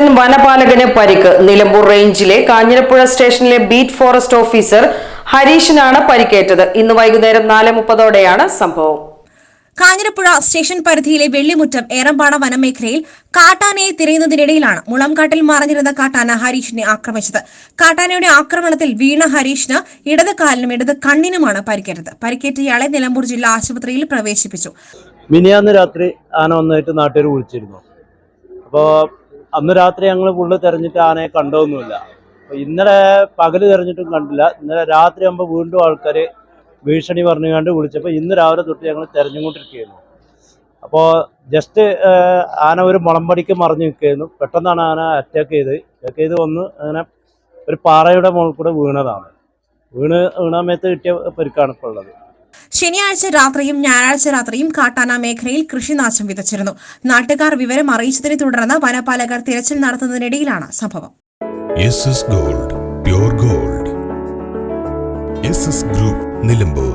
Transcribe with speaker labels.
Speaker 1: വനപാലകന് പരിക്ക്. നിലമ്പൂർ റേഞ്ചിലെ കാഞ്ഞിരപ്പുഴ സ്റ്റേഷനിലെ ബീറ്റ് ഫോറസ്റ്റ് ഓഫീസർ ഹരീഷിനാണ് പരിക്കേറ്റത്. ഇന്ന് വൈകുന്നേരം നാല് മുപ്പതോടെയാണ് സംഭവം.
Speaker 2: കാഞ്ഞിരപ്പുഴ സ്റ്റേഷൻ പരിധിയിലെ വെള്ളിമുറ്റം ഏറമ്പാട വനമേഖലയിൽ കാട്ടാനയെ തിരയുന്നതിനിടയിലാണ് മുളംകാട്ടിൽ മറഞ്ഞിരുന്ന കാട്ടാന ഹരീഷിനെ ആക്രമിച്ചത്. കാട്ടാനയുടെ ആക്രമണത്തിൽ വീണ ഹരീഷിന് ഇടത് കാലിനും ഇടത് കണ്ണിനുമാണ് പരിക്കേറ്റത്. പരിക്കേറ്റ ഇയാളെ നിലമ്പൂർ ജില്ലാ ആശുപത്രിയിൽ പ്രവേശിപ്പിച്ചു.
Speaker 3: മിനിയാന്ന് രാത്രി ആന വന്നായിട്ട് നാട്ടുകാർ വിളിച്ചിരുന്നു. അപ്പോൾ അന്ന് രാത്രി ഞങ്ങൾ ഫുള്ള് തെരഞ്ഞിട്ട് ആനയെ കണ്ടതൊന്നുമില്ല. ഇന്നലെ പകൽ തെരഞ്ഞിട്ടും കണ്ടില്ല. ഇന്നലെ രാത്രി ആകുമ്പോൾ വീണ്ടും ആൾക്കാർ ഭീഷണി പറഞ്ഞുകൊണ്ട് വിളിച്ചപ്പോൾ ഇന്ന് രാവിലെ തൊട്ട് ഞങ്ങൾ തെരഞ്ഞുകൊണ്ടിരിക്കുകയായിരുന്നു. അപ്പോൾ ജസ്റ്റ് ആന ഒരു മുളമ്പടിക്ക് മറിഞ്ഞു നിൽക്കുകയായിരുന്നു. പെട്ടെന്നാണ് ആന അറ്റാക്ക് ചെയ്ത്. അറ്റാക്ക് ചെയ്ത് വന്ന് അങ്ങനെ ഒരു പാറയുടെ മുകളിൽ കൂടെ വീണതാണ്. വീണ് വീണ സമയത്ത് കിട്ടിയ പരിക്കാണ് ഇപ്പോൾ ഉള്ളത്.
Speaker 2: ശനിയാഴ്ച രാത്രിയും ഞായറാഴ്ച രാത്രിയും കാട്ടാന മേഖലയിൽ കൃഷിനാശം വിതച്ചിരുന്നു. നാട്ടുകാർ വിവരം അറിയിച്ചതിനെ തുടർന്ന് വനപാലകർ തിരച്ചിൽ നടത്തുന്നതിനിടയിലാണ് സംഭവം.
Speaker 4: Gold gold group Nilambur